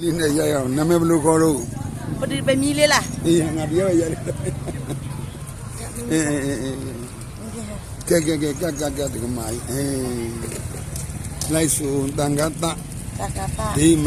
လေးနဲ့ရရအောင်နာမည်ဘယ်လိုခေါ်တော့ပတိပဲမြည်လေးလားအေးငါပြောရတယ်အေးအေးအေးကဲကဲကဲကကကတကမိုင်းအေးလိုက်စုံတန်ဂတတကတာဒီမ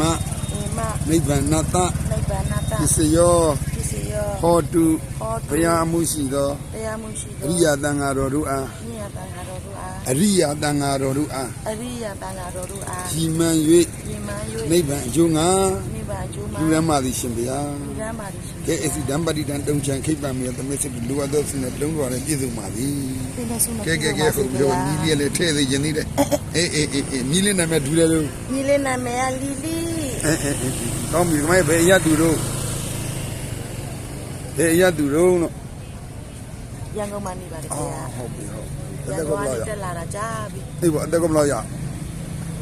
ဒီမနိဗ္ဗာန်တနိဗ္ဗာန်တာပစ္စယောပစ္စယောဟောတုဟောဘုရားအမှုရှိသောတရားမှုရှိအသောရိယာတန်ဃာတော်တို့အားနိယတန်ဃာ တော်တို့အားအရိယာတန်ဃာတော်တို့အားအရိယတန်ဃာတော်တို့အားကြီးမှန်၍ညီမ၍နိဗ္ဗာန်အကျိုးငါနိဗ္ဗာန်အကျိုးမှာလူရမ်းပါသည်ရှင်ဗျာလူရမ်းပါသည်ရှင်ကဲအစီတံပတိတံတုံချံခိပ္ပမေသမစ္စိလူအပ်သောစနေတုံးတော်နဲ့ပြည့်စုံပါသည်သင်တဲ့ဆုံးကဲကဲကဲဟုတ်ပြောညီလေးလည်းထဲ့သေးခြင်းသေးတယ်အေးအေးအေးအေးညီလေးနာမည်ဒူတယ်လို့ညီလေးနာမည်ကလီလီအေးအေးအေးကောင်းပြီခမိုင်းဘယ်အရတူတော့ဘယ်အရတူတော့လို့ ရန်ကုန်မှာနေပါတယ်အောခင်ဗျာ်ဟုတ်ပြီဟုတ်ရအန်သက်ကကုန်ဘယ်ကနေလောက်ရတက်လာတာကြာပြီအေးပေါ့အသက်ကဘယ်လောက်ရ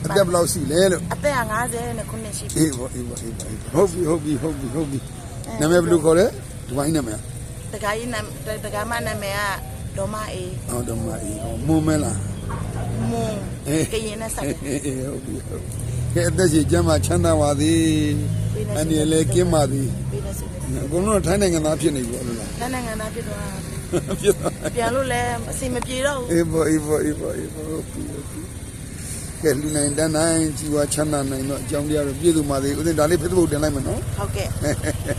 အသက်ဘယ်လောက်ရှိလဲလို့အသက်က50နဲ့ခုနှစ်ရှိပြီ အေးပေါ့အေးပေါ့အေးပေါ့ဟုတ်ပြီဟုတ်ပြီဟုတ်ပြီဟုတ်ပြီနာမည်ဘယ်လိုခေါ်လဲဒီပိုင်းနာမည်တခါကြီးနာတခါမနာမည်ကဒေါမအေးအော်တော့မအေးမုံမဲလား မွန်ကရင်နဲ့ဆက်အေးအေးဟုတ်ပြီဟုတ်ကဲအသက်ရှင်ကျမ်းမှာချမ်းသာပါသည်အနေနဲ့လည်းကင်းပါသည်ပြီးနေစီနေအကုန်လုံးထိုင်းနိုင်ငံသားဖြစ်နေပြီအဲ့လိုလားတန်းနိုင်ငံသားဖြစ်သွားဖြစ်သွား ပြန်လို့လည်းအစီမပြေတော့ဘူးအေးဘောအေးဘောအေးဘောအေးဘောဟုတ်ပြီဟုတ်ပြီကဲလူနိုင်တန်းနိုင်ជីဝချမ်းသာနိုင်တော့အကြောင်းတရားတော့ပြည့်စုံပါသေးဦးဇင်းဒါလေး Facebook တင်လိုက်မယ်နော်ဟုတ်ကဲ့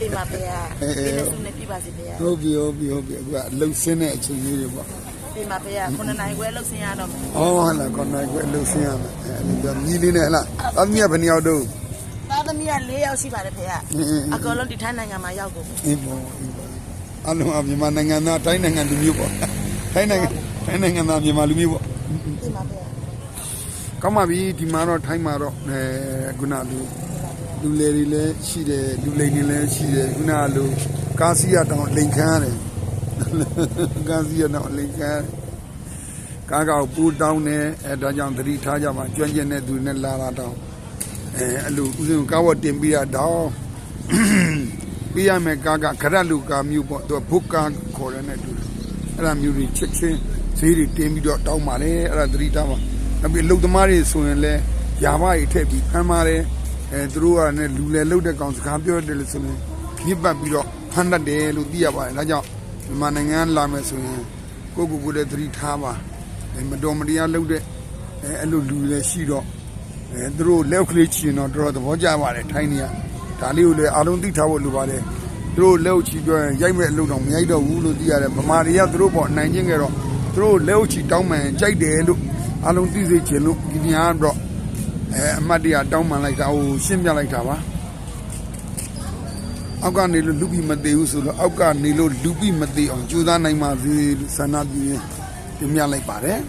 ဒီမှာဖေရဒီနေ့စုနေပြပါစီဖေရဟုတ်ပြီဟုတ်ပြီဟုတ်ပြီအခုကလှုပ်ဆင်းတဲ့အချိန်လေးတွေပေါ့ဒီမှာဖေရခုနှစ်နိုင်ခွဲလောက်ဆင်းရတော့မယ်ဟောဟလာကောနိုင်ကွယ်လှုပ်ဆင်းရမယ်အဲဒီကမြည်လေးနဲ့ဟလားအမြတ်ဘယ်နှစ်ယောက်တော့သားသမီးက၄ယောက်ရှိပါတယ်ဖေရအကောင်လုံးဒီထိုင်းနိုင်ငံမှာရောက်ကုန်ပြီအေးဘောအေးဘော အလုံးအမြန်မာနိုင်ငံသားတိုင်းနိုင်ငံလူမျိုးပေါ့တိုင်းနိုင်ငံတိုင်းနိုင်ငံသားမြန်မာလူမျိုးပေါ့ဒီမှာဖေရကောင်းပါပြီဒီမှာတော့ထိုင်းမှာတော့အဲခုနလူလူလေတွေလည်းရှိတယ်လူလိန်တွေလည်းရှိတယ်ခုနကလူကားစီရတောင်လိန်ခမ်းရတယ်ကားစီရတောင်လိန်ခမ်းကားကောက်ပူတောင်းနေအဲဒါကြောင့်သတိထားကြပါကြွန့်ကျင်တဲ့သူနဲ့လာတာတောင်အဲအလူဥစဉ်ကားဝတ်တင်ပြီးတာတောင် ပြရမယ်ကားကခရက်လူကားမျိုးပေါ့သူကဘုတ်ကားခေါ်ရတဲ့တူအဲ့ဒါမျိုးတွေချက်ချင်းဈေးတွေတင်ပြီးတော့တောင်းပါလေအဲ့ဒါသတိထားပါနောက်ပြီးလုံသမားတွေဆိုရင်လည်းယာမတွေထည့်ပြီးဖမ်းပါတယ်အဲသူတို့ကလည်းလူလည်းလှုပ်တဲ့ကောင်စကားပြောတယ်လို့ဆိုရင်ညစ်ပတ်ပြီးတော့ဖမ်းတတ်တယ်လို့သိရပါတယ်ဒါကြောင့်မြန်မာနိုင်ငံလာမယ်ဆိုရင်ကိုယ့်ကိုယ်ကိုယ်လည်းသတိထားပါအဲမတော်မတရားလှုပ်တဲ့အဲအဲ့လိုလူလည်းရှိတော့အဲသူတို့လက်ကလေးချင်တော့တော်တော်သဘောကျပါတယ်ထိုင်းနေရ ဒါလေးကိုလည်းအားလုံးသိထားဖို့လိုပါတယ်သူတို့လက်ချီပြောရင်ရိုက်မဲ့အလုပ်တော့မရိုက်တော့ဘူးလို့သိရတယ်ဗမာတွေကသူတို့ပေါ်နိုင်ချင်းကြတော့သူတို့လက်ချီတောင်းမှန်ကြိုက်တယ်လို့အလုံးသိစေချင်လို့ဒီညာတော့အဲအမတ်တရားတောင်းပန်လိုက်တာဟိုရှင်းပြလိုက်တာပါအောက်ကနေလို့လူပြီးမသေးဘူးဆိုတော့အောက်ကနေလို့လူပြီးမသေးအောင်ကြိုးစားနိုင်ပါစေလို့ဆန္ဒပြုရင်ပြမြလိုက်ပါတယ်